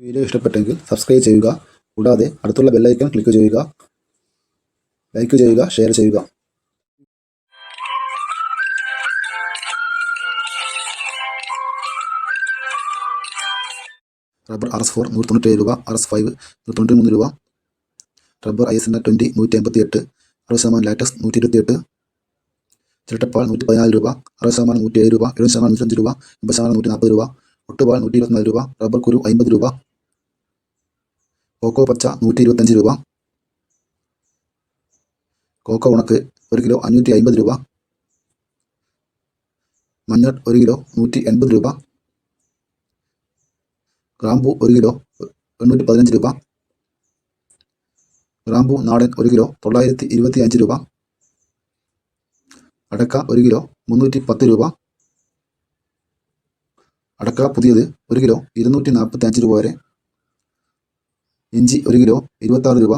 Video ഇഷ്ടപ്പെട്ടെങ്കിൽ subscribe ചെയ്യുക. കൂടാതെ അടുത്തുള്ള ബെല്ലൈക്കൺ ക്ലിക്ക് ചെയ്യുക. ലൈക്ക് ചെയ്യുക ഷെയർ ചെയ്യുക. റബ്ബർ ആർ എസ് ഫോർ നൂറ്റി തൊണ്ണൂറ്റേഴ് രൂപ ആർ എസ് ഫൈവ് നൂറ്റി തൊണ്ണൂറ്റി മൂന്ന് രൂപ. Rubber I S N twenty നൂറ്റി എൺപത്തി എട്ട് അറുപത് ശതമാനം ലാറ്റസ് നൂറ്റി ഇരുപത്തി എട്ട് ചിരട്ടപ്പാൽ നൂറ്റി പതിനാല് രൂപ അറുപത് ശതമാനം നൂറ്റി ഏഴ് രൂപ എഴുപത് ശതമാനം നൂറ്റഞ്ച് രൂപ എൺപത് ശതമാനം നൂറ്റി നാൽപ്പത് രൂപ ഒട്ടുപാൽ നൂറ്റി ഇരുപത്തിനാല് രൂപ റബ്ബർ കുരു അമ്പത് രൂപ. കോക്കോ പച്ച നൂറ്റി ഇരുപത്തഞ്ച് രൂപ. കോക്കോ ഉണക്ക് ഒരു കിലോ അഞ്ഞൂറ്റി അൻപത് രൂപ. മഞ്ഞൾ ഒരു കിലോ നൂറ്റി എൺപത് രൂപ. ഗ്രാമ്പു ഒരു കിലോ എണ്ണൂറ്റി പതിനഞ്ച് രൂപ. ഗ്രാമ്പു നാടൻ ഒരു കിലോ തൊള്ളായിരത്തി ഇരുപത്തി അഞ്ച് രൂപ. അടക്ക ഒരു കിലോ മുന്നൂറ്റി പത്ത് രൂപ. അടക്ക പുതിയത് ഒരു കിലോ ഇരുന്നൂറ്റി നാൽപ്പത്തി അഞ്ച് രൂപ വരെ. ഇഞ്ചി ഒരു കിലോ ഇരുപത്താറ് രൂപ.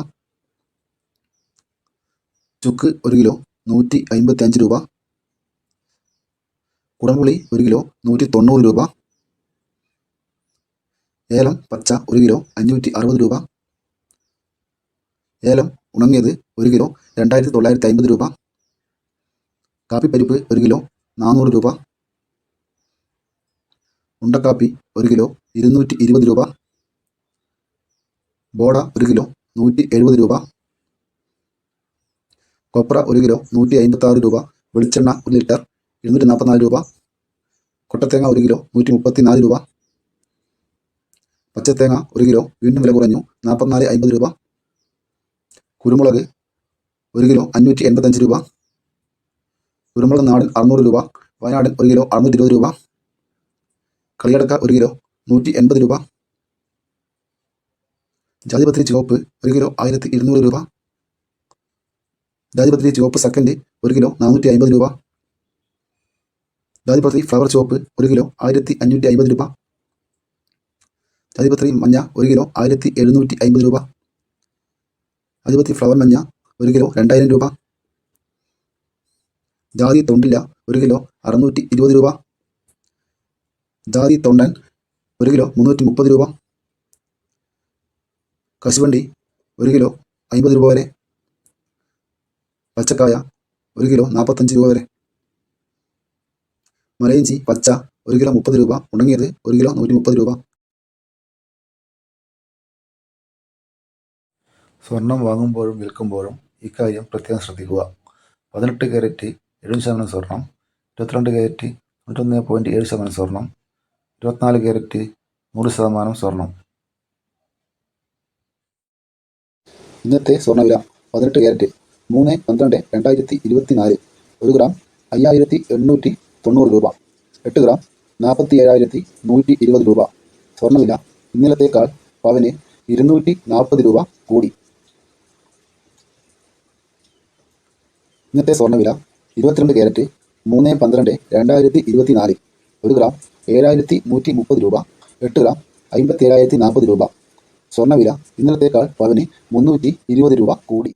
ചുക്ക് ഒരു കിലോ നൂറ്റി അമ്പത്തി അഞ്ച് രൂപ. കുടംപുളി ഒരു കിലോ നൂറ്റി തൊണ്ണൂറ് രൂപ. ഏലം പച്ച ഒരു കിലോ അഞ്ഞൂറ്റി അറുപത് രൂപ. ഏലം ഉണങ്ങിയത് ഒരു കിലോ രണ്ടായിരത്തി തൊള്ളായിരത്തി അമ്പത് രൂപ. കാപ്പിപ്പരിപ്പ് ഒരു കിലോ നാനൂറ് രൂപ. ഉണ്ടക്കാപ്പി ഒരു കിലോ ഇരുന്നൂറ്റി ഇരുപത് രൂപ. ബോഡ ഒരു കിലോ നൂറ്റി എഴുപത് രൂപ. കൊപ്ര ഒരു കിലോ നൂറ്റി അമ്പത്തി ആറ് രൂപ. വെളിച്ചെണ്ണ ഒരു ലിറ്റർ ഇരുന്നൂറ്റി നാൽപ്പത്തിനാല് രൂപ. കൊട്ടത്തേങ്ങ ഒരു കിലോ നൂറ്റി മുപ്പത്തി നാല് രൂപ. പച്ചത്തേങ്ങ ഒരു കിലോ വീണ്ടും വില കുറഞ്ഞു നാൽപ്പത്തിനാല് അമ്പത് രൂപ. കുരുമുളക് ഒരു കിലോ അഞ്ഞൂറ്റി എൺപത്തഞ്ച് രൂപ. കുരുമുളക് നാടൻ അറുന്നൂറ് രൂപ വയനാടൻ ഒരു കിലോ അറുന്നൂറ്റി ഇരുപത് രൂപ. കളിയടക്ക ഒരു കിലോ നൂറ്റി എൺപത് രൂപ. ജാതിപത്രി ചുവപ്പ് ഒരു കിലോ ആയിരത്തി ഇരുന്നൂറ് രൂപ. ജാതിപത്രി ചുവപ്പ് സെക്കൻഡ് ഒരു കിലോ നാനൂറ്റി അമ്പത് രൂപ. ജാതിപത്രി ഫ്ലവർ ചുവപ്പ് ഒരു കിലോ ആയിരത്തി അഞ്ഞൂറ്റി അമ്പത് രൂപ. ജാതിപത്രി മഞ്ഞ ഒരു കിലോ ആയിരത്തി എഴുന്നൂറ്റി അമ്പത് രൂപ. ജാതിപത്രി ഫ്ലവർ മഞ്ഞ ഒരു കിലോ രണ്ടായിരം രൂപ. ജാതി തൊണ്ടില്ല ഒരു കിലോ അറുന്നൂറ്റി ഇരുപത് രൂപ. ജാതി തൊണ്ടൻ ഒരു കിലോ മുന്നൂറ്റി മുപ്പത് രൂപ. കശുവണ്ടി ഒരു കിലോ അമ്പത് രൂപ വരെ. പച്ചക്കായ ഒരു കിലോ നാൽപ്പത്തഞ്ച് രൂപ വരെ. മലയിഞ്ചി പച്ച ഒരു കിലോ മുപ്പത് രൂപ. ഉണങ്ങിയത് ഒരു കിലോ നൂറ്റി മുപ്പത് രൂപ. സ്വർണം വാങ്ങുമ്പോഴും വിൽക്കുമ്പോഴും ഇക്കാര്യം പ്രത്യേകം ശ്രദ്ധിക്കുക. പതിനെട്ട് ക്യാരറ്റ് എഴുപത് ശതമാനം സ്വർണം ഇരുപത്തിരണ്ട് ക്യാരറ്റ് തൊണ്ണൂറ്റൊന്ന് പോയിന്റ് ഏഴ് ശതമാനം സ്വർണം ഇരുപത്തിനാല് ക്യാരറ്റ് നൂറ് ശതമാനം സ്വർണം. ഇന്നത്തെ സ്വർണവില പതിനെട്ട് ക്യാരറ്റ് മൂന്ന് പന്ത്രണ്ട് രണ്ടായിരത്തി ഇരുപത്തി നാല് ഒരു ഗ്രാം അയ്യായിരത്തി എണ്ണൂറ്റി തൊണ്ണൂറ് രൂപ എട്ട് ഗ്രാം നാൽപ്പത്തി ഏഴായിരത്തി നൂറ്റി ഇരുപത് രൂപ. സ്വർണവില ഇന്നലത്തേക്കാൾ പവന് ഇരുന്നൂറ്റി നാൽപ്പത് രൂപ കൂടി. ഇന്നത്തെ സ്വർണവില ഇരുപത്തിരണ്ട് ക്യാരറ്റ് മൂന്ന് പന്ത്രണ്ട് രണ്ടായിരത്തി ഇരുപത്തി നാല് ഒരു ഗ്രാം ഏഴായിരത്തി നൂറ്റി മുപ്പത് രൂപ എട്ട് ഗ്രാം അമ്പത്തി ഏഴായിരത്തി നാൽപ്പത് രൂപ. സ്വർണവില ഇന്നലത്തേക്കാൾ പവന് മുന്നൂറ്റി ഇരുപത് രൂപ കൂടി.